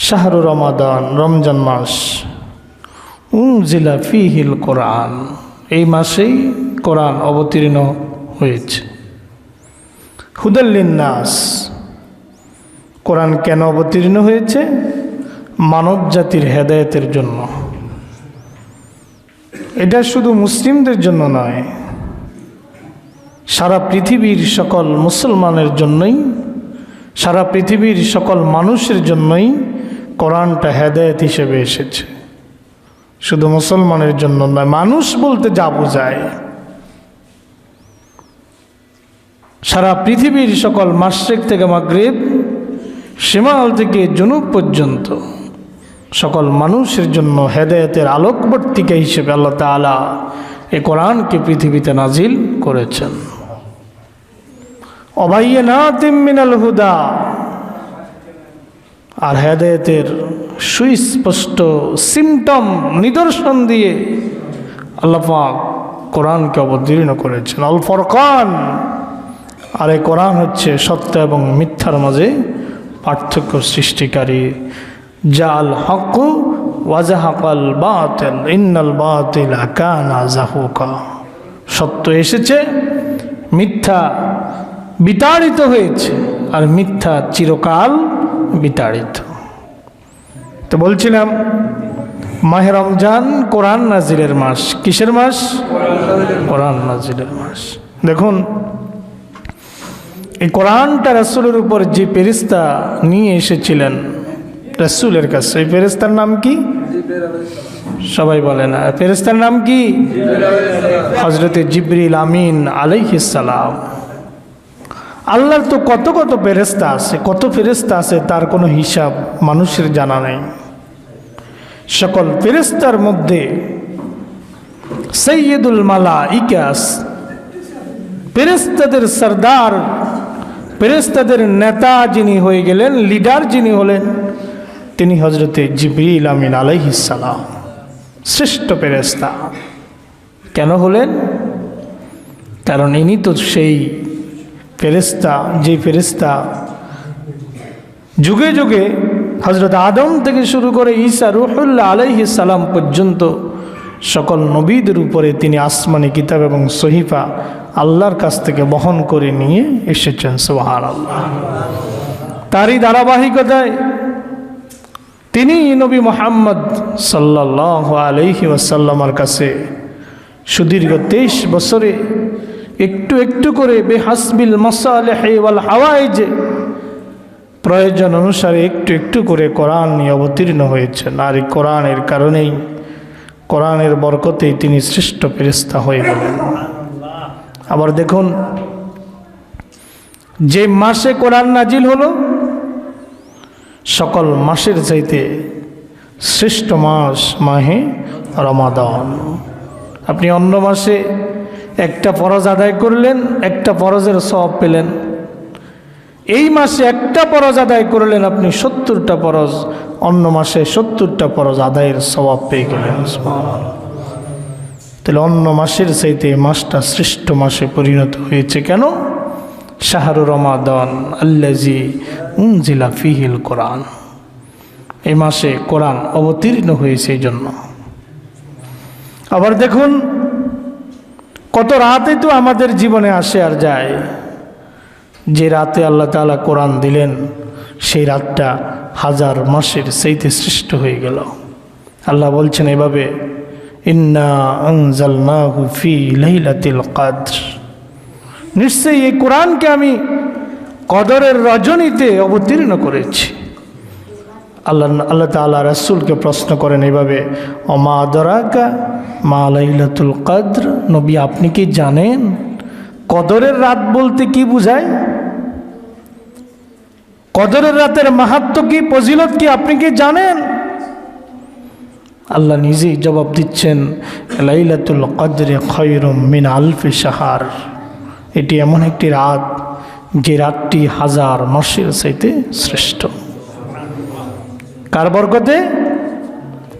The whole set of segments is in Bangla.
শাহরু রমাদান, রমজান মাস। উনজিলা ফিহিল কোরআন। এই মাসেই কোরআন অবতীর্ণ হয়েছে। নাস। কোরআন কেন অবতীর্ণ হয়েছে? মানব জাতির হেদায়েতের জন্য। এটা শুধু মুসলিমদের জন্য নয়, সারা পৃথিবীর সকল মুসলমানের জন্যই, সারা পৃথিবীর সকল মানুষের জন্যই কোরআনটা হেদায়েত হিসেবে এসেছে। শুধু মুসলমানের জন্য নয়, মানুষ বলতে যা বোঝায়। সারা পৃথিবীর সকল মাসিক থেকে মাগরিব সীমাল থেকে জনুব পর্যন্ত সকল মানুষের জন্য হেদায়েতের আলোকবর্তিকা হিসেবে আল্লাহ তালা এ কোরআনকে পৃথিবীতে নাজিল করেছেন। অবাইয়ে না তিমিনাল হুদা। আর হেদায়তের সুস্পষ্ট সিমটম নিদর্শন দিয়ে আল্লাপাক কোরআনকে অবতীর্ণ করেছেন। অল ফরকান। আর এই কোরআন হচ্ছে সত্য এবং মিথ্যার মাঝে পার্থক্য সৃষ্টিকারী। জাল হক ওয়াজাহাকাল বাতিল, ইন্নাল বাতিল কানা জাহুকা। সত্য এসেছে, মিথ্যা বিতাড়িত হয়েছে, আর মিথ্যা চিরকাল বিতাড়িত। তো বলছিলাম মাহে রমজান কোরআন নাজিরের মাস। কিসের মাস? কোরআন নাজিরের মাস। দেখুন এই কোরআনটা রাসুলের উপর যে ফেরিস্তা নিয়ে এসেছিলেন রাসুলের কাছে এই ফেরিস্তার নাম কি? সবাই বলে না। ফেরিস্তার নাম কি? হজরতে জিবরিল আমিন আলাইহিসালাম আল্লাহর তো কত কত ফেরেস্তা আছে, কত ফেরেস্তা আছে তার কোনো হিসাব মানুষের জানা নেই। সকল ফেরেস্তার মধ্যে সৈয়দুল মালা ইকাস ফেরেস্তাদের সর্দার ফেরেস্তাদের নেতা যিনি হয়ে গেলেন, লিডার যিনি হলেন, তিনি হজরতে জিবরিল আমিন আলাইহিসালাম শ্রেষ্ঠ ফেরেস্তা কেন হলেন? কারণ ইনি তো সেই ফেরেস্তা যে ফেরেস্তা যুগে যুগে হজরত আদম থেকে শুরু করে ঈসা রুহুল্লাহ আলাইহি সালাম পর্যন্ত সকল নবীদের উপরে তিনি আসমানি কিতাব এবং সহিফা আল্লাহর কাছ থেকে বহন করে নিয়ে এসেছেন সোহার আল্লাহ তারই ধারাবাহিকতায় তিনি নবী মোহাম্মদ সাল্লাহ আলহি ওয়াসাল্লামার কাছে সুদীর্ঘ তেইশ বছরে একটু একটু করে বেহাসবিল মসালেহ ওয়াল হাওয়াইজ। প্রয়োজন অনুসারে একটু একটু করে কোরআন নিয়ে অবতীর্ণ হয়েছেন। আর এই কোরআনের কারণেই কোরআনের বরকতেই তিনি শ্রেষ্ঠ ফেরিস্তা হয়ে গেলেন। আবার দেখুন, যে মাসে কোরআন নাজিল হলো, সকল মাসের চাইতে শ্রেষ্ঠ মাস মাহে রমাদান। আপনি অন্য মাসে একটা ফরজ আদায় করলেন, একটা ফরজের সব পেলেন। এই মাসে একটা পরজ আদায় করলেন আপনি সত্তরটা পরজ অন্য মাসে সত্তরটা পরজ আদায়ের স্বভাব পেয়ে গেলেন তাহলে অন্য মাসের চাইতে মাসটা শ্রেষ্ঠ মাসে পরিণত হয়েছে কেন? শাহরু রমাদন আল্লাজি উনজিলা ফিহিল কোরআন। এই মাসে কোরআন অবতীর্ণ হয়েছে এই জন্য। আবার দেখুন কত রাতে তো আমাদের জীবনে আসে আর যায়। যে রাতে আল্লাহ তালা কোরআন দিলেন, সেই রাতটা হাজার মাসের সেইতে সৃষ্ট হয়ে গেল। আল্লাহ বলছেন এভাবে নিশ্চয়ই এই কোরআনকে আমি কদরের রজনীতে অবতীর্ণ করেছি। আল্লাহ আল্লাহ তালা রাসুলকে প্রশ্ন করেন এইভাবে, অমা দরাকা মা আলাইলাতুল কদ্র? নবী, আপনি কি জানেন কদরের রাত বলতে কি বুঝায়? কদরের রাতের মাহাত্ম কি, ফজিলত কি, আপনি কি জানেন? আল্লাহ নিজেই জবাব দিচ্ছেন, লাইলাতুল কদরে খয়রম মিন আলফে সাহার এটি এমন একটি রাত, যে রাতটি হাজার মাসের চাইতে শ্রেষ্ঠ। কার বরকতে?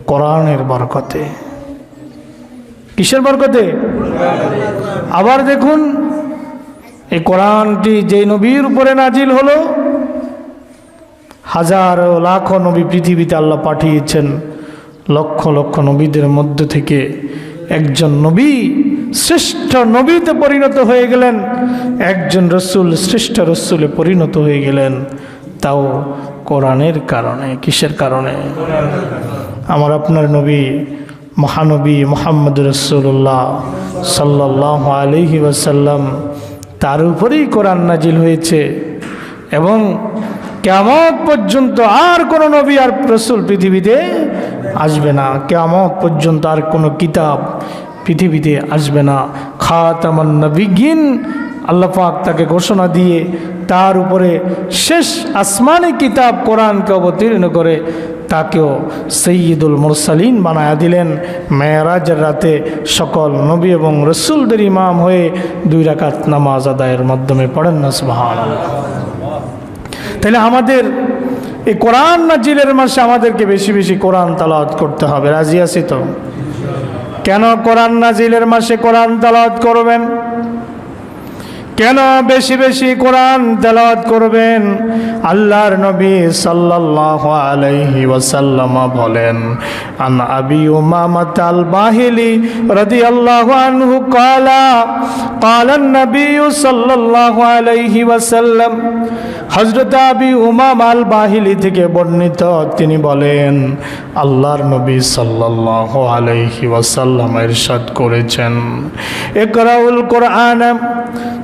কোরআনের বরকতে। কিসের বরকতে? আবার দেখুন, এই কোরআনটি যে নবীর উপরে নাজিল হলো, হাজার লাখো নবী পৃথিবীতে আল্লাহ পাঠিয়েছেন, লক্ষ লক্ষ নবীদের মধ্য থেকে একজন নবী শ্রেষ্ঠ নবীতে পরিণত হয়ে গেলেন, একজন রসুল শ্রেষ্ঠ রসুলে পরিণত হয়ে গেলেন। তাও কোরআনের কারণে, কিসের কারণে? আমার আপনার নবী, মহানবী মোহাম্মদ রসুল্লাহ সাল্লাহ আলহি ওয়াসাল্লাম তার উপরেই কোরআন নাজিল হয়েছে এবং কেমন পর্যন্ত আর কোনো নবী আর রসুল পৃথিবীতে আসবে না। কেমন পর্যন্ত আর কোনো কিতাব পৃথিবীতে আসবে না। খাতামান নবীগিন, আল্লাহ পাক তাকে ঘোষণা দিয়ে তার উপরে শেষ আসমানি কিতাব কোরআনকে অবতীর্ণ করে তাকেও সৈয়দুল মুরসালিন বানায়া দিলেন। মেয়েরাজের রাতে সকল নবী এবং রসুলদের ইমাম হয়ে দুই রাকাত নামাজ আদায়ের মাধ্যমে পড়েন না সুবহান তাহলে আমাদের এই কোরআন নাজিলের মাসে আমাদেরকে বেশি বেশি কোরআন তালাওয়াত করতে হবে। রাজি আছি তো? কেন কোরআন নাজিলের মাসে কোরআন তালাওয়াত করবেন? কেন বেশি বেশি কোরআন তেলাওয়াত করবেন? আল্লাহর নবী সাল্লাল্লাহু আলাইহি ওয়াসাল্লাম বলেন, আন আবি উমামাত আল বাহিলি রাদিয়াল্লাহু আনহু ক্বালা ক্বালা নবী সাল্লাল্লাহু আলাইহি ওয়াসাল্লাম। হযরত আবি উমামা আল বাহিলি থেকে বর্ণিত তিনি বলেন, আল্লাহর নবী সাল্লাল্লাহু আলাইহি ওয়াসাল্লাম ইরশাদ করেছেন। ইকরাউল কোরআন,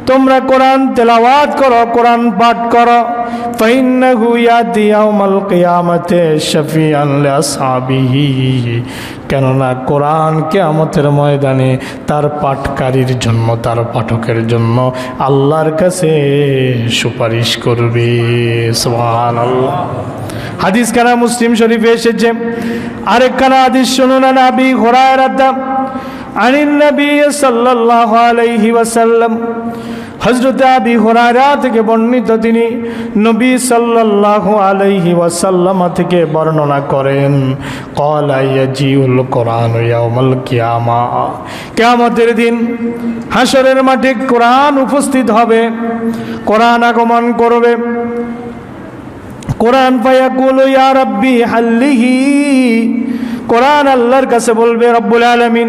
তোমরা কোরআন তেলাওয়াত করো, কোরআন পাঠ করো। ইয়াতি ইয়াউমাল কিয়ামাতে শাফিআন লিআসহাবিহি। কেননা কোরআন কিয়ামতের ময়দানে তার পাঠকারীর জন্য, তার পাঠকের জন্য আল্লাহর কাছে সুপারিশ করবে। সুবহানাল্লাহ। হাদিস কানা মুসলিম শরীফে এসেছে। আরেক কানা হাদিস শুনুন আবি হুরায়রা عن আনিল নবী সাল্লাল্লাহু আলাইহি ওয়াসাল্লাম। হজরত আবি হুরায়রা থেকে বর্ণিত তিনি নবী সাল্লাল্লাহু আলাইহি ওয়াসাল্লাম থেকে বর্ণনা করেন, ক্বালা ইয়াজিউল কোরআন ইয়াউমুল কিয়ামা। কেয়ামতের দিন হাসরের মাঠে কোরআন উপস্থিত হবে, কোরআন আগমন করবে। কোরআন ফায়াকুলু ইয়া রাব্বি হাল্লিহি। কোরআন আল্লাহর কাছে বলবে, রব্বুল আলমিন,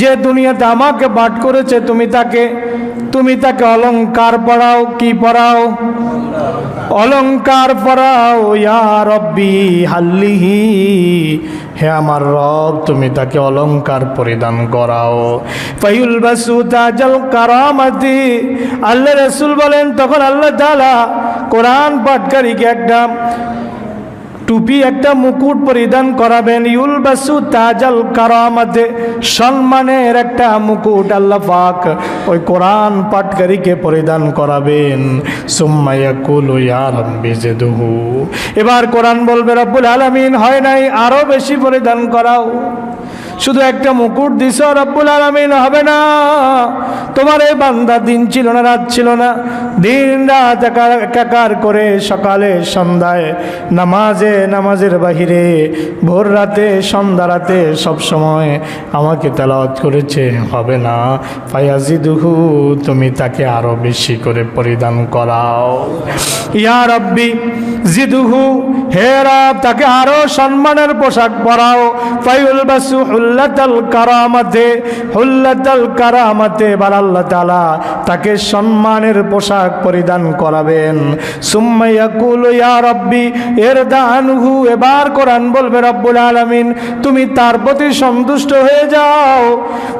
যে দুনিয়াতে আমাকে পাঠ করেছে, তুমি তাকে তুমি তাকে অলংকার পড়াও কি পড়াও অলংকার পড়াও ইয়া রব্বি, হাল্লিহি, হে আমার রব, তুমি তাকে অলংকার পরিধান করাও। ফাইউল বাসু তাজাল কারামাতি, আল্লাহ রসুল বলেন, তখন আল্লাহ তাআলা কোরআন পাঠকারীকে একটা টুপি একটা মুকুট পরিধান করাবেন ইউল বাসু তাজাল কারামাতে, সম্মানের একটা মুকুট আল্লাহ পাক ওই কোরআন পাটকারীকে পরিধান করাবেন। এবার কোরআন বলবে, রব্বুল আলমিন, হয় নাই, আরও বেশি পরিধান করাও। শুধু একটা মুকুট দিছ, রব্বুল আলমিন, হবে না। তোমার এই বান্দা দিন ছিল না, রাত ছিল না। দিন, রাত একা- একাকার করে সকালে, সন্ধ্যায়, নামাজে, নামাজের বাহিরে, ভোর রাতে, সন্ধ্যা রাতে সব সময় আমাকে তেলাওয়াত করেছে, হবে না। ফায়াজিদুহু, তুমি তাকে আরও বেশি করে পরিধান করাও। ইয়া রব্বি, জিদুহু, হে রব, তাকে আরও সম্মানের পোশাক পরাও। ফাইউল বাসু হুল্লাতাল কারামাতে হুল্লাতাল কারামাতে এবার আল্লাহ তাআলা তাকে সম্মানের পোশাক পরিধান করাবেন। সুম্মা ইয়াকুলু, ইয়া রব্বি ইরদানহু এবার কোরআন বলবে, রব্বুল আলামিন, তুমি তার প্রতি সন্তুষ্ট হয়ে যাও।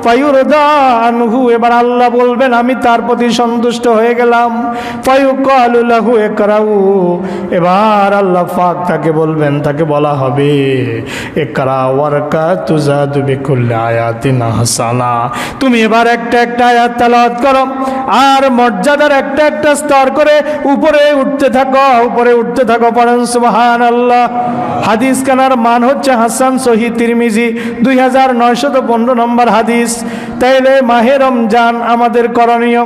ফায়ুরদানহু এবার আল্লাহ বলবেন, আমি তার প্রতি সন্তুষ্ট হয়ে গেলাম। ফায়ুকালু লাহু, ইকরাউ, এবার আল্লাহ পাক তাকে বলবেন, তাকে বলা হবে, ইকরা ওয়ারকা তুজাদু তুমি এবার একটা একটা আয়াত তেলাওয়াত করো, আর মর্যাদার একটা একটা স্তর করে উপরে উঠতে থাকো, উপরে উঠতে থাকো পড়েন আল্লাহ হাদিস কানার মান হচ্ছে হাসান তিরমিজি, দুই হাজার নয়শত পনেরো নম্বর হাদিস। তাইলে মাহে আমাদের করণীয়।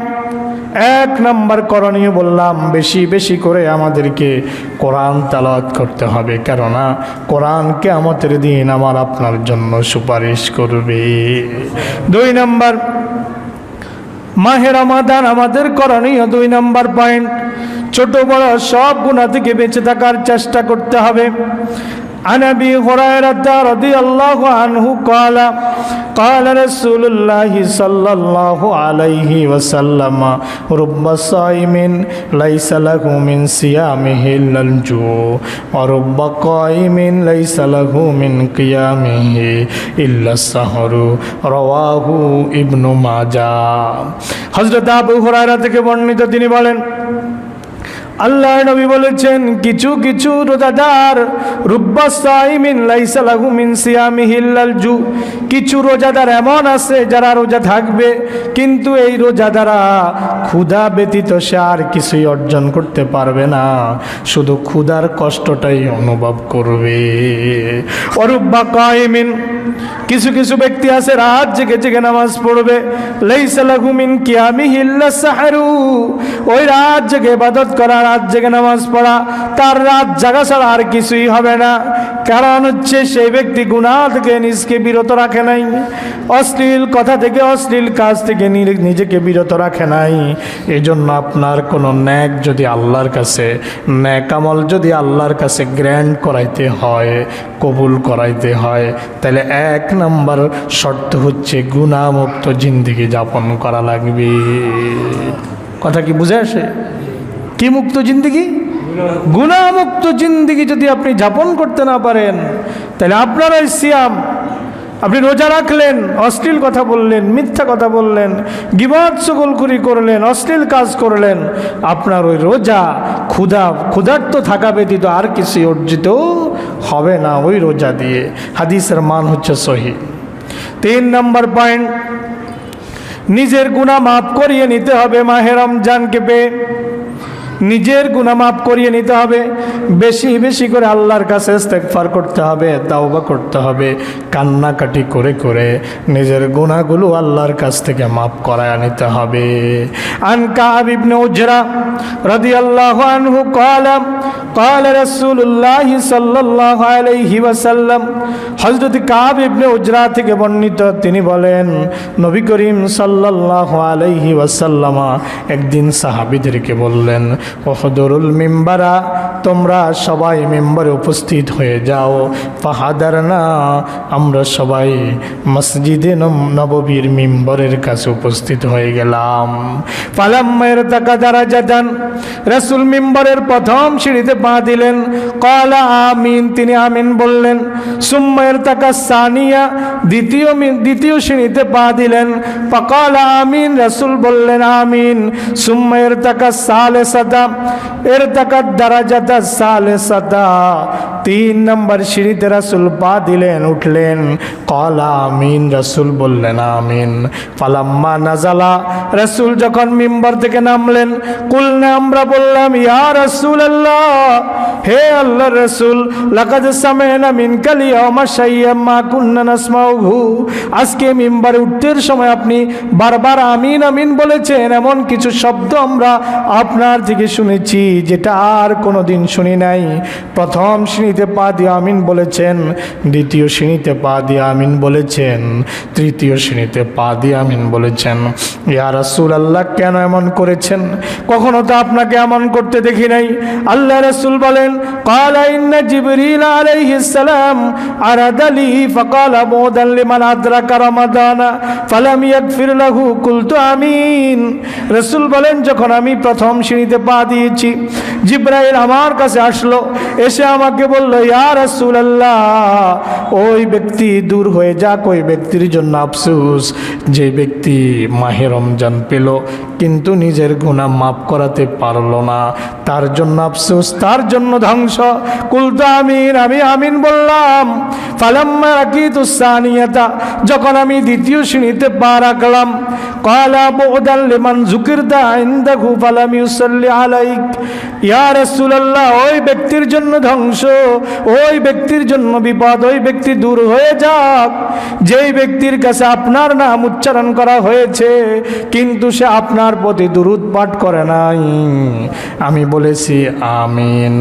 এক নম্বর করণীয় বললাম, বেশি বেশি করে আমাদেরকে কোরআন তালাওয়াত করতে হবে। কেননা কোরআনকে আমাদের দিন আমার আপনার জন্য সুপারিশ। করবে। দুই নম্বর মাহের রমাদান আমাদের করণীয়। দুই নম্বর পয়েন্ট ছোট বড় সব গুণা থেকে বেঁচে থাকার চেষ্টা করতে হবে। عن ابي هريره رضي الله عنه قال قال رسول الله صلى الله عليه وسلم رب صائم ليس له من صيامه الا الجوع ورب قائم ليس له من قيامه الا السهر رواه ابن ماجه হযরত আবু হুরায়রা থেকে বর্ণিত তিনি বলেন আল্লাহ নবী বলেছেন, কিছু কিছু রোজাদার জু কিছু রোজাদার এমন আছে যারা রোজা থাকবে, কিন্তু এই রোজাদারা ক্ষুধা ব্যতীত সে আর কিছুই অর্জন করতে পারবে না। শুধু ক্ষুধার কষ্টটাই অনুভব করবে। অরুব্বা কায়েমিন কিছু কিছু ব্যক্তি আছে রাত জেগে জেগে নামাজ পড়বে। লাইসা লাহু মিন কিয়ামিহিল্লা সাহারু ওই রাত জেগে ইবাদত করা, রাত জেগে নামাজ পড়া, তার রাত জাগা ছাড়া আর কিছুই হবে না। কারণ হচ্ছে সেই ব্যক্তি গুনাহ থেকে নিজকে বিরত রাখে নাই। অশ্লীল কথা থেকে অশ্লীল কাজ থেকে নিজেকে বিরত রাখে নাই। এই জন্য আপনার কোনো ন্যাক যদি আল্লাহর কাছে ন্যাকামল যদি আল্লাহর কাছে গ্র্যান্ড করাইতে হয়, কবুল করাইতে হয়, তাহলে এক নাম্বার শর্ত হচ্ছে গুণামুক্ত জিন্দিগি যাপন করা লাগবে। কথা কি বুঝে আসে? কি মুক্ত জিন্দিগি? গুণামুক্ত জিন্দিগি যদি আপনি যাপন করতে না পারেন, তাহলে আপনার ওই সিয়াম, আপনি রোজা রাখলেন, অশ্লীল কথা বললেন, মিথ্যা কথা বললেন গিবাদ সকলকুরি করলেন, অশ্লীল কাজ করলেন, আপনার ওই রোজা ক্ষুধা, ক্ষুধার্ত থাকা ব্যতীত আর কিছু অর্জিত হবে না, ওই রোজা দিয়ে। হাদিসের মান হচ্ছে সহি। তিন নম্বর পয়েন্ট নিজের গুণা মাফ করিয়ে নিতে হবে মাহে রমজানকে পেয়ে নিজের গুণা মাফ করিয়ে নিতে হবে বেশি বেশি করে আল্লাহর কাছে ইস্তেগফার করতে হবে তাওবা করতে হবে কান্নাকাটি করে করে নিজের গুণাগুলো আল্লাহর কাছ থেকে মাফ করায় নিতে হবে আন কাব ইবনে উজরা রাদিয়াল্লাহু আনহু ক্বালা قال رسول الله صلى الله عليه وسلم হযরত কাব ইবনে উজরা থেকে বর্ণিত তিনি বলেন নবী করিম সাল্লাল্লাহু আলাইহি ওয়াসাল্লাম একদিন সাহাবীদেরকে বললেন ওহদরুল মিম্বারা, তোমরা সবাই মেম্বারে উপস্থিত হয়ে যাও। ফাহাদার না আমরা সবাই মসজিদে নববীর মিম্বরের কাছে উপস্থিত হয়ে গেলাম। পালাম্মায়ের তাকা দ্বারা যান রাসুল মিম্বরের প্রথম সিঁড়িতে পা দিলেন। কলা আমিন, তিনি আমিন বললেন। সুম্মায়ের তাকা সানিয়া, দ্বিতীয় দ্বিতীয় সিঁড়িতে পা দিলেন। পকালা আমিন, রাসুল বললেন আমিন। সুম্মায়ের তাকা সালে সাদা এর তাকা দারাজাতা সালে সাদা। তিন নম্বর সিঁড়িতে রাসুল পা দিলেন, উঠলেন। কলা আমিন বললেন, আমিন। নাজালা যখন মিম্বর থেকে নামলেন আমরা বললাম, ইয়া আল্লাহ হে আল্লাহ রসুল মিন কালিয়া মাশাইয়া মা কুন্না আজকে মিম্বারে উঠতে সময় আপনি বারবার আমিন আমিন বলেছেন, এমন কিছু শব্দ আমরা আপনার থেকে শুনেছি, যেটা আর কোনো দিন শুনি নাই। প্রথম শ্রেণীতে পা দিয়ে আমিন বলেছেন, দ্বিতীয় শ্রেণীতে পা দিয়ে আমিন বলেছেন, তৃতীয় শ্রেণীতে পা দিয়ে আমিন বলেছেন। ইয়ার রাসুল আল্লাহ কেন এমন করেছেন? কখনো তো আপনাকে এমন করতে দেখি নাই। আল্লাহ রাসুল বলেন কালাইন্না জিবরিল আলাইহিস সালাম আরাদালি ফাকাল আবুদান লিমান ফালাম ইয়াগফির লাহু, কুলতু আমিন। রাসূল বলেন, যখন আমি প্রথম শ্রেণীতে পা দিয়েছি। জিব্রাইল আমার কাছে আসলো, এসে আমাকে বলল, ইয়া রসুল আল্লাহ ওই ব্যক্তি দূর হয়ে যাক, ওই ব্যক্তির জন্য আফসুস। যে ব্যক্তি মাহে রমজান পেল, কিন্তু নিজের গুণা মাফ করাতে পারল না। তার জন্য আফসুস, তার জন্য ধ্বংস। কুলতা আমিন, আমি আমিন বললাম। ফালাম্মা রাখি তুসানিয়াতা যখন আমি দ্বিতীয় শ্রেণীতে পা রাখলাম কলা বোদাল লিমান জুকিরদা ইন্দাহু ফালাম ইউসাল্লি আলাইক ইয়া রাসূলুল্লাহ, ওই ব্যক্তির জন্য ধ্বংস। ওই ব্যক্তির জন্য বিপদ। ওই ব্যক্তি দূর হয়ে যাক। যেই ব্যক্তির কাছে আপনার নাম উচ্চারণ করা হয়েছে, কিন্তু সে আপনার প্রতি দুরুদ পাঠ করে নাই। আমি বলেছি, আমিন।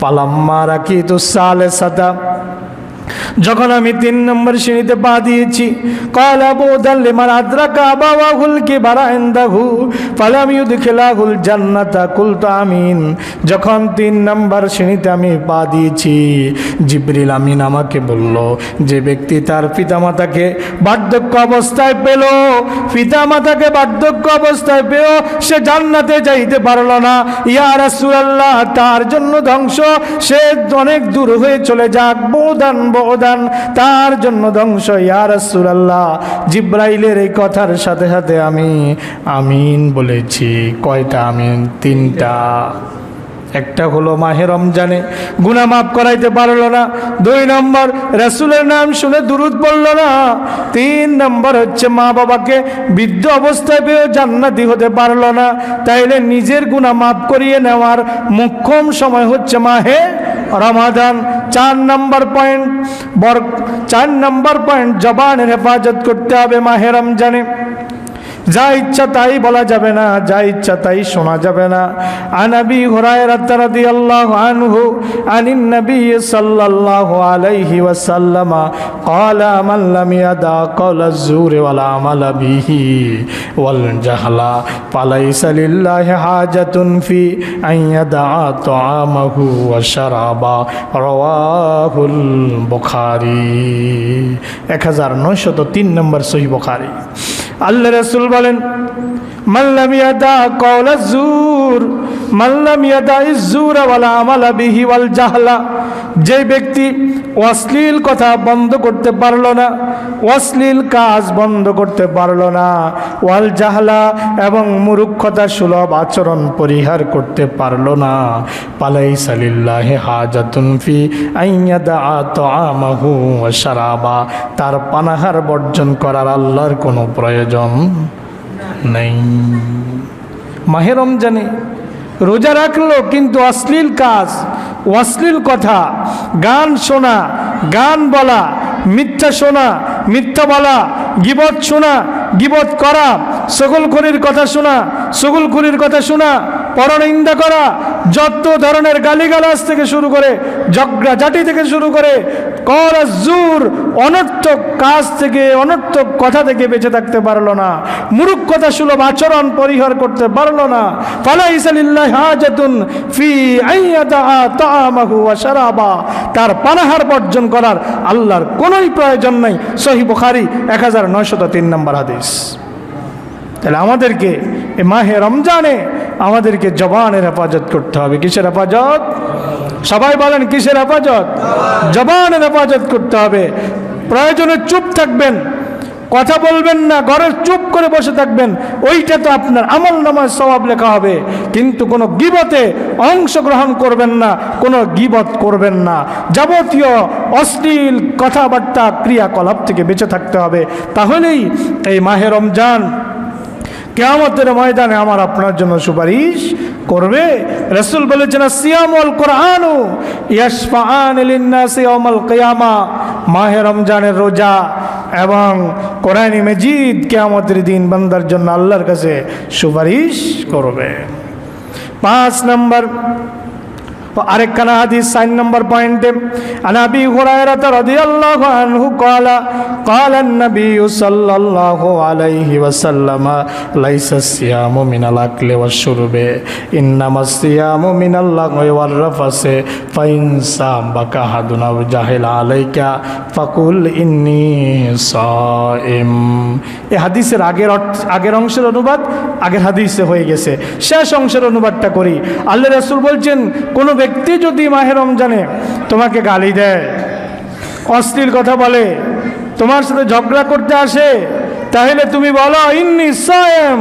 পালাম্মা রাখি তো সালে সাদা যখন আমি তিন নম্বর শ্রেণীতে পা দিয়েছি কলা বোধান লিমান আদ্রাকা বাবাহুল কে বারা ইন্দাহু ফালাম ইউদখিলাহুল জান্নাতা আমিন যখন তিন নম্বর শ্রেণীতে আমি পা দিয়েছি, জিবরিল আমিন আমাকে বলল, যে ব্যক্তি তার পিতামাতাকে বার্ধক্য অবস্থায় পেল, পিতামাতাকে বার্ধক্য অবস্থায় পেও সে জান্নাতে যাইতে পারল না। ইয়া রাসূলুল্লাহ, তার জন্য ধ্বংস, সে অনেক দূর হয়ে চলে যাক বোদান বোদান তার জন্য ধ্বংস। ইয়া রাসূলুল্লাহ, জিব্রাইলের এই কথার সাথে সাথে আমি আমিন বলেছি। কয়টা আমিন? তিনটা। একটা হলো মাহে রমজানে। গুনা মাফ করাইতে পারল না। দুই নম্বর, রাসূলের নাম শুনে দুরুদ পড়ল না। তিন নম্বর হচ্ছে মা বাবাকে বৃদ্ধ অবস্থায় পেয়েও জান্নাতি হতে পারল না। তাইলে নিজের গুনাহ মাফ করিয়ে নেওয়ার মুখ্যম সময় হচ্ছে মাহে রমাদান চার নম্বর পয়েন্ট বর চার নম্বর পয়েন্ট জবানের হেফাজত করতে হবে মাহে রমজানে যা ইচ্ছা তাই বলা যাবে না যা ইচ্ছা তাই শোনা যাবে না আনাবি হুরায়রাত রাদিয়াল্লাহু আনহু আনিন নবী সাল্লাল্লাহু আলাইহি ওয়াসাল্লাম قال من لم يدع قول الزور ولا عمل به والجهل فليس لله حاجة في أن يدع طعامه وشرابه رواه البخاري 1903 নম্বর সহিহ বুখারী আল্লাহ রসুল বলেন মাল্লামিয়া ইয়াদা কওলা জুর মাল্লাম ইয়াদা ইজুর ওয়ালা যে ব্যক্তি অশ্লীল কথা বন্ধ করতে পারল না, অশ্লীল কাজ বন্ধ করতে পারল না, ওয়াল জাহলা এবং মুরুক্ষতা সুলভ আচরণ পরিহার করতে পারল না। পালাই সালিল্লাহে হাজাতুন ফি আইয়াদা শারাবা। তার পানাহার বর্জন করার আল্লাহর কোনো প্রয়োজন নেই। মাহে রমজানে রোজা রাখল কিন্তু অশ্লীল কাজ, অশ্লীল কথা, গান শোনা, গান বলা, মিথ্যা শোনা, মিথ্যা বলা, গিবত শোনা, গিবত করা সগুলখুরির কথা শোনা সগুলখুরির কথা শোনা পরনিন্দা করা, যত ধরনের গালিগালাজ থেকে শুরু করে জাটি থেকে শুরু করে জুর, অনর্থক কাজ থেকে, অনর্থক কথা থেকে বেঁচে থাকতে পারল না। মুরুক্ষতা সুলভ আচরণ পরিহার করতে পারল না। তার পানাহার বর্জন করার আল্লাহর কোনোই প্রয়োজন নাই। সহি বুখারী 1903 নম্বর হাদিস। তাহলে আমাদেরকে এ মাহে রমজানে আমাদেরকে জবানের হেফাজত করতে হবে। কিসের হেফাজত? সবাই বলেন, কিসের হেফাজত? জবানের হেফাজত করতে হবে। প্রয়োজনে চুপ থাকবেন, কথা বলবেন না ঘরে চুপ করে বসে থাকবেন, ওইটা তো আপনার আমল নামায় স্বভাব লেখা হবে। কিন্তু কোনো গিবতে অংশগ্রহণ করবেন না, কোনো গিবত করবেন না। যাবতীয় অশ্লীল কথাবার্তা, ক্রিয়াকলাপ থেকে বেঁচে থাকতে হবে। তাহলেই এই মাহে রমজান কেয়ামতের ময়দানে আমার আপনার জন্য সুপারিশ করবে। রসুল বলেছেন সিয়ামল কোরআনু ইয়াসফাআন কেয়ামা ইয়াউমাল কিয়ামা মাহে রমজানের রোজা এবং কোরআনী মেজিদ কেয়ামতের দিন বন্দার জন্য আল্লাহর কাছে সুপারিশ করবে। পাঁচ নম্বর আরেকখানা হাদিস সাইন নম্বর পয়েন্টে عن ابي هريره رضي الله عنه قال قال النبي صلى الله عليه وسلم ليس الصيام من الاكل والشرب انما الصيام من اللغو والرفث فان سابك احد او جهل عليك فقل اني صائم এই হাদিসের আগের অর্থ- আগের অংশের অনুবাদ আগের হাদিসে হয়ে গেছে শেষ অংশের অনুবাদটা করি আল্লাহ রাসূল বলছেন কোনো ব্যক্তি যদি মাহে রমজানে তোমাকে গালি দেয়, অশ্লীল কথা বলে, তোমার সাথে ঝগড়া করতে আসে, তাহলে তুমি বলো, ইন্নি সায়েম,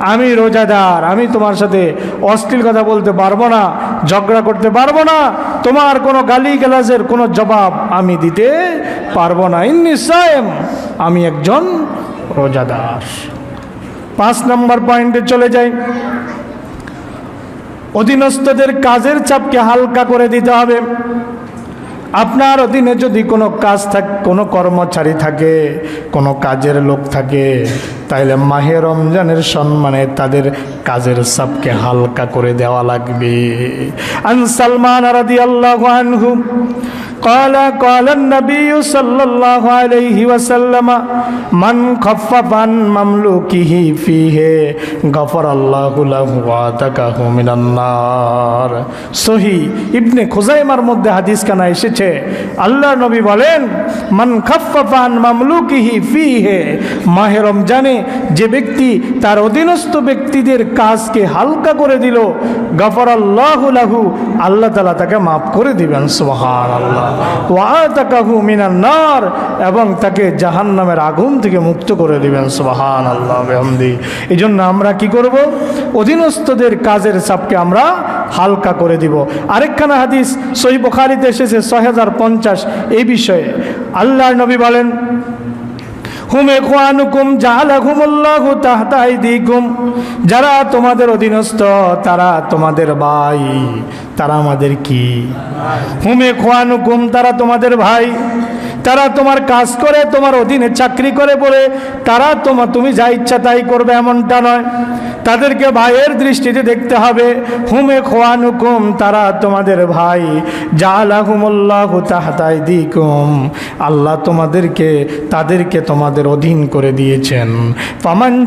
আমি রোজাদার, আমি তোমার সাথে অশ্লীল কথা বলতে পারব না, ঝগড়া করতে পারব না, তোমার কোনো গালি গালাজের কোনো জবাব আমি দিতে পারব না। ইন্নি সায়েম, আমি একজন রোজাদার। পাঁচ নম্বর পয়েন্টে চলে যাই। অধীনস্থদের কাজের চাপকে হালকা করে দিতে হবে। আপনার অধীনে যদি কোনো কাজ থাকে, কোনো কর্মচারী থাকে, কোনো কাজের লোক থাকে, তাইলে মাহে রমজানের সম্মানে তাদের কাজের সাপকে হালকা করে দেওয়া লাগবে। আন সালমান রাদিয়াল্লাহু আনহু قال قال النبي صلى الله عليه وسلم من خفف عن مملوكه فيه غفر الله له واتقه من النار সহি ইবনে খুজাইমার মধ্যে হাদিস কানা এসেছে আল্লাহ নবী বলেন মান খাফফান মামলুকিহি ফিহে মাহে রমজানে যে ব্যক্তি তার অধীনস্থ ব্যক্তিদের কাজকে হালকা করে দিল গফর আল্লাহ লাহু আল্লাহ তালা তাকে মাফ করে দিবেন সুবহান আল্লাহ ওয়াতাকাহু মিনান নার, এবং তাকে জাহান্নামের আগুন থেকে মুক্ত করে দিবেন সুবাহান আল্লাহ বেহমদি। এই জন্য আমরা কি করব? অধীনস্থদের কাজের চাপকে আমরা হালকা করে দিব। আরেকখানা হাদিস সহি বোখারিতে এসেছে, ছয় হাজার পঞ্চাশ। এই বিষয়ে আল্লাহর নবী বলেন হুম যারা তোমাদের অধীনস্থ, তারা তোমাদের ভাই, তারা আমাদের কি? হুম এখানুকুম তারা তোমাদের ভাই, তারা তোমার কাজ করে, তোমার অধীনে চাকরি করে বলে, তারা তোমার তুমি যা ইচ্ছা তাই করবে এমনটা নয়। তাদেরকে ভাইয়ের দৃষ্টিতে দেখতে হবে। হুমে খোয়ানুকুম তারা তোমাদের ভাই জালাহুমুল্লাহ তাহতাই দিকুম আল্লাহ তোমাদেরকে, তাদেরকে তোমাদের অধীন করে দিয়েছেন। ফামান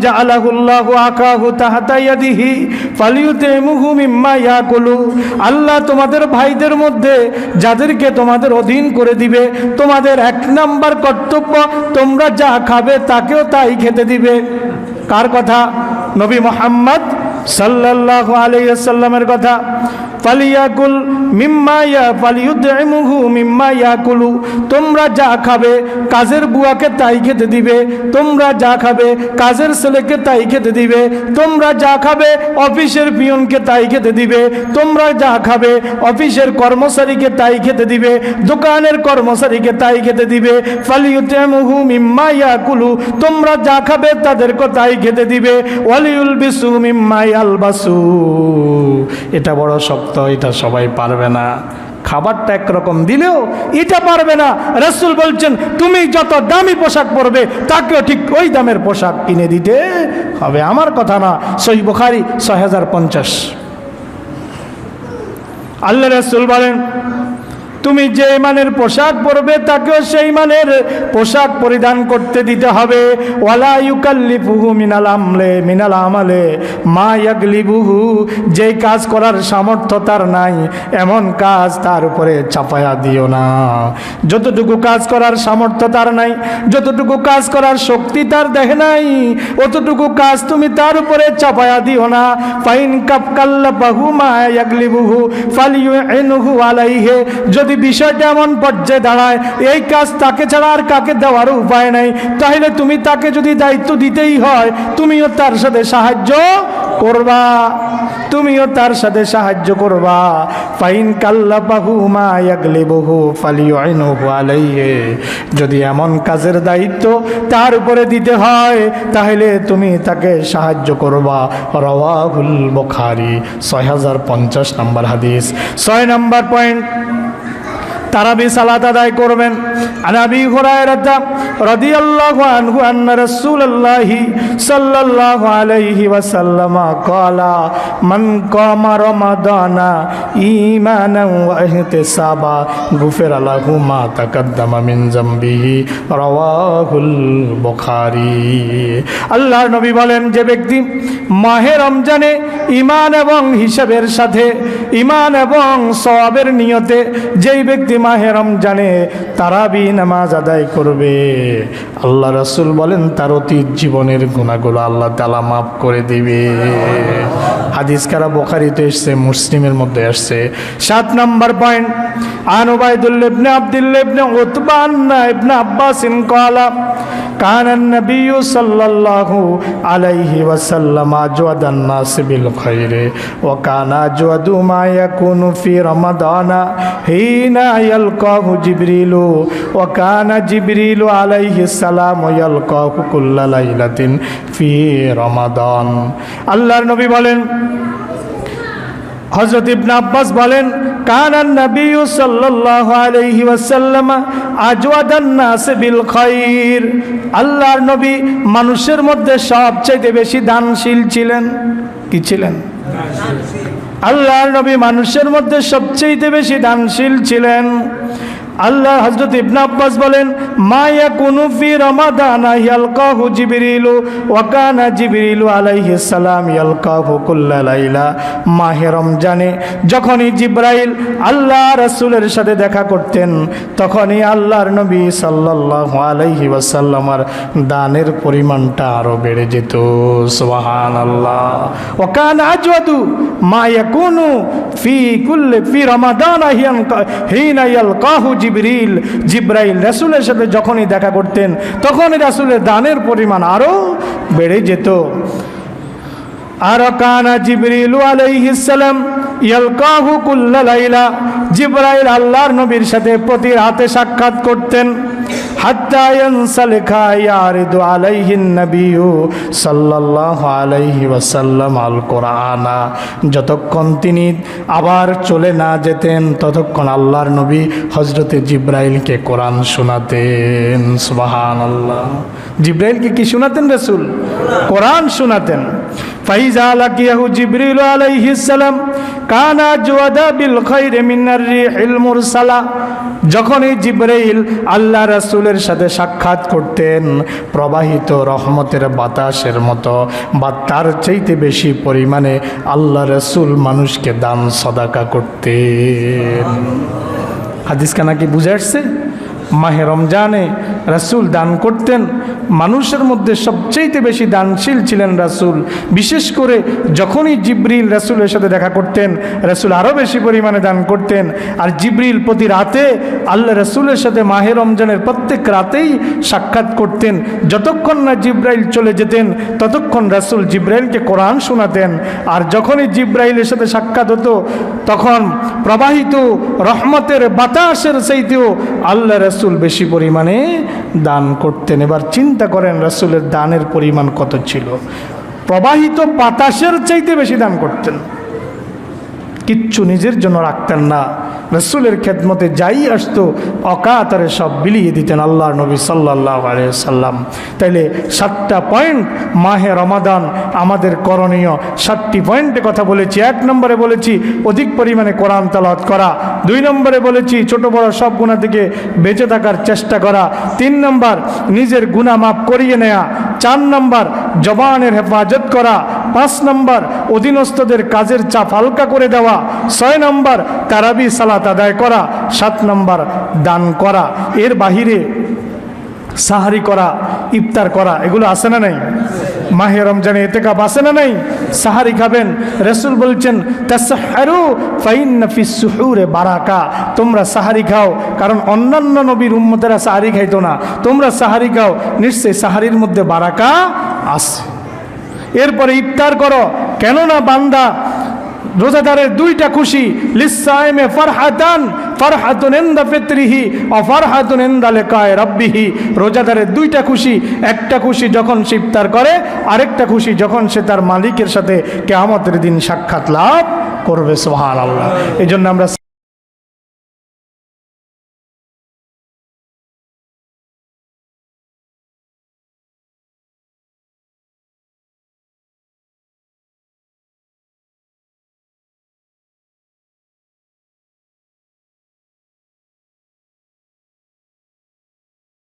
আল্লাহ তোমাদের ভাইদের মধ্যে যাদেরকে তোমাদের অধীন করে দিবে, তোমাদের এক নাম্বার কর্তব্য তোমরা যা খাবে তাকেও তাই খেতে দিবে। কার কথা? নবী মোহাম্মদ সাল্লাল্লাহু আলাইহি সাল্লামের কথা, ফালিয়াকুল মিম্মা ইয়া ফালিউদইমুহু মিম্মা ইয়াকুলু তোমরা যা খাবে কাজের বুয়াকে তাই খেতে দিবে তোমরা যা খাবে কাজের ছেলেকে তাই খেতে দিবে তোমরা যা খাবে অফিসের পিয়নকে তাই খেতে দিবে তোমরা যা খাবে অফিসের কর্মচারীকে তাই খেতে দিবে দোকানের কর্মচারীকে তাই খেতে দিবে ফালিউদইমুহু মিম্মা ইয়াকুলু তোমরা যা খাবে তাদেরকে তাই খেতে দিবে ওয়ালিউল বিসু মিম্মা ইয়ালবাসু এটা বড় শক্ত, এটা সবাই পারবে না। খাবারটা একরকম দিলেও এটা পারবে না। রসুল বলছেন, তুমি যত দামি পোশাক পরবে, তাকেও ঠিক ওই দামের পোশাক কিনে দিতে হবে। আমার কথা না সই বোখারি, ছয় হাজার পঞ্চাশ। আল্লাহ রসুল বলেন তুমি যে মানের পোশাক পরবে, তাকেও সেই মানের পোশাক পরিধান করতে দিতে হবে। ওয়ালা ইউকাল্লিফুহু মিনাল আমলে মা ইয়াগলিবুহু, যেই কাজ করার সামর্থ্য তার নাই, এমন কাজ তার উপরে চাপায়া দিও না। যতটুকু কাজ করার সামর্থ্য তার নাই, যতটুকু কাজ করার শক্তি তার দেখে নাই, অতটুকু কাজ তুমি তার উপরে চাপায়া দিও না। ফাইন কাপ কাল্লা বাহু মা ইয়াগলিবুহু ফালিউ আলাইহে যদি বিষয়টা এমন পর্যায়ে দাঁড়ায়, এই কাজ তাকে ছাড়া আর কাকে দেওয়ার উপায় নাই। তাহলে তুমি তাকে যদি দায়িত্ব দিতেই হয়, তুমিও তার সাথে সাহায্য করবা। তুমিও তার সাথে সাহায্য করবা। ফাইন কাল্লা বাহু মা ইয়াগলে বহু ফালিও আলাইহে। যদি এমন কাজের দায়িত্ব তার উপরে দিতে হয়, তাহলে তুমি তাকে সাহায্য করবা। রওয়াহুল বুখারী, ছয় হাজার পঞ্চাশ নম্বর হাদিস। ছয় নম্বর পয়েন্ট। তারাবি সালাত আদায় করবেন। আনাবি হুরায়রাতা রাদিয়াল্লাহু আনহু আন্না রাসূলুল্লাহি সাল্লাল্লাহু আলাইহি ওয়াসাল্লাম ক্বালা, মান কামা রমাদানা ঈমানান ওয়া ইহতিসাবা, গুফিরা লাহু মা তাকাদ্দামা মিন যামবিহি রাওয়াহুল বুখারী। আল্লাহর নবী বলেন, যে ব্যক্তি মাহে রমজানে ঈমান এবং হিসাবের সাথে, ঈমান এবং সওয়াবের নিয়তে যেই ব্যক্তি মাহে রমজানে তারাবি নামাজ আদায় করবে। আল্লাহ রসুল বলেন তার অতীত জীবনের গুণাগুলো আল্লাহ তালা মাফ করে দিবে। হাদিস কারা বোখারিতে এসছে, মুসলিমের মধ্যে আসছে। সাত নম্বর পয়েন্ট আনুবাইদুল্লেবনে আবদুল্লেবনে আব্দুল্লাহ ইবনে আব্বাসিন ইবনে কানান নবিউ সাল্লাল্লাহু আলাইহি ওয়াসাল্লাম আজওয়াদান নাস বিল খাইরে ওয়া কানা আজওয়াদু মা ইয়াকুনু ফি রমাদানা হিনা ইয়ালকাহু জিবরিলু ওয়া কানা জিবরিলু আলাইহি সালাম ইয়ালকাহু কুল্লা লাইলাতিন ফি রমাদান। আল্লাহর নবী বলেন হজরত ইবন আব্বাস বলেন কানান নবী সাল্লাল্লাহু আলাইহি ওয়াসাল্লাম আজওয়াদান নাস বিল খায়র আল্লাহর নবী মানুষের মধ্যে সবচেয়ে বেশি দানশীল ছিলেন। কি ছিলেন? আল্লাহর নবী মানুষের মধ্যে সবচেয়ে বেশি দানশীল ছিলেন। আল্লাহ হজরত ইবনে আব্বাস বলেন মায়া কুনুফি রমাদান ইয়ালকাহু জিবরিলু ওয়া কানা জিবরিলু আলাইহিস সালাম ইয়ালকাহু কুল্লা লাইলা। মাহে রমজানে যখনই জিব্রাইল আল্লাহ রাসূলের সাথে দেখা করতেন, তখনই আল্লাহর নবী সাল্লাল্লাহু আলাইহি ওয়াসাল্লামার দানের পরিমাণটা আরও বেড়ে যেত। সুবহানাল্লাহ। ওয়া কানা আজওয়াদু মা ইয়াকুনু ফি কুল্লি ফি রমাদান হিনা ইয়ালকাহু জিবরিল, জিব্রাইল রাসুলের সাথে যখনই দেখা করতেন, তখনই রাসুলের দানের পরিমাণ আরও বেড়ে যেত। আর কানা জিবরিল আলাইহিসাল্লাম ইয়ালকাহু কুল্লা লাইলা, জিব্রাইল আল্লাহর নবীর সাথে প্রতি রাতে সাক্ষাৎ করতেন। ওয়াসাল্লাম আল যতক্ষণ তিনি আবার চলে না যেতেন, ততক্ষণ আল্লাহর নবী হজরতে জিব্রাইলকে কোরআন শোনাতেন। সুবহানাল্লাহ। জিব্রাইলকে কি শোনাতেন রসুল? কোরআন শোনাতেন। ফাইজা কানা যখন এই জিব্রাইল আল্লাহ রাসূলের সাথে সাক্ষাৎ করতেন, প্রবাহিত রহমতের বাতাসের মতো বা তার চাইতে বেশি পরিমাণে আল্লাহ রাসূল মানুষকে দান, সদাকা করতেন। হাদিস কানা কি বুঝে আসছে? মাহে রমজানে রাসূল দান করতেন। মানুষের মধ্যে সবচেয়ে বেশি দানশীল ছিলেন রাসূল। বিশেষ করে যখনই জিব্রিল রাসূলের সাথে দেখা করতেন, রাসূল আরও বেশি পরিমাণে দান করতেন। আর জিব্রিল প্রতি রাতে আল্লাহ রাসূলের সাথে মাহে রমজানের প্রত্যেক রাতেই সাক্ষাৎ করতেন। যতক্ষণ না জিব্রাইল চলে যেতেন, ততক্ষণ রাসূল জিব্রাইলকে কোরআন শোনাতেন। আর যখনই জিব্রাইলের সাথে সাক্ষাৎ হতো, তখন প্রবাহিত রহমতের বাতাসের সেইতেও আল্লাহ রাসূল বেশি পরিমাণে দান করতেন। এবার চিন্তা করেন রাসুলের দানের পরিমাণ কত ছিল? প্রবাহিত বাতাসের চাইতে বেশি দান করতেন। কিচ্ছু নিজের জন্য রাখতেন না। রসুলের খেদমতে যাই আসতো, অকাতারে সব বিলিয়ে দিতেন আল্লাহ নবী সাল্লাহ সাল্লাম তাইলে সাতটা পয়েন্ট মাহে রমাদান আমাদের করণীয়। সাতটি পয়েন্টে কথা বলেছি, এক নম্বরে বলেছি অধিক পরিমাণে কোরআন তালাত করা। দুই নম্বরে বলেছি ছোট বড় সব গুণা থেকে বেঁচে থাকার চেষ্টা করা। তিন নম্বর, নিজের গুণা মাপ করিয়ে নেয়া। চার নম্বর, জবানের হেফাজত করা। পাঁচ নম্বর, অধীনস্থদের কাজের চাপ হালকা করে দেওয়া। ছয় নম্বর, তারাবি সালাত আদায় করা। সাত নম্বর, দান করা। এর বাহিরে সাহারি করা, ইফতার করা, এগুলো আসে না নাই? মাহে রমজানে এতে কাপ আছে না নাই? সাহারি খাবেন। রসুল বলছেন বারাকা। তোমরা সাহারি খাও, কারণ অন্যান্য নবীর উম্মতেরা সাহারি খাইতো না। তোমরা সাহারি খাও, নিশ্চয়ই সাহারির মধ্যে বারাকা আছে। এরপরে ইফতার করো। কেননা বান্দা রোজাদারের দুইটা খুশি। লিসায়েমে ফারহাতান, ফরহাতুন ইনদা ফিতরিহি, ওয়া ফরহাতুন ইনদা লিকায়ে রাব্বিহি। রোজাদারের দুইটা খুশি, একটা খুশি যখন সে ইফতার করে, আরেকটা খুশি যখন সে তার মালিকের সাথে কিয়ামতের দিন সাক্ষাৎ লাভ করবে, সুবহানাল্লাহ। আল্লাহ এই জন্য আমরা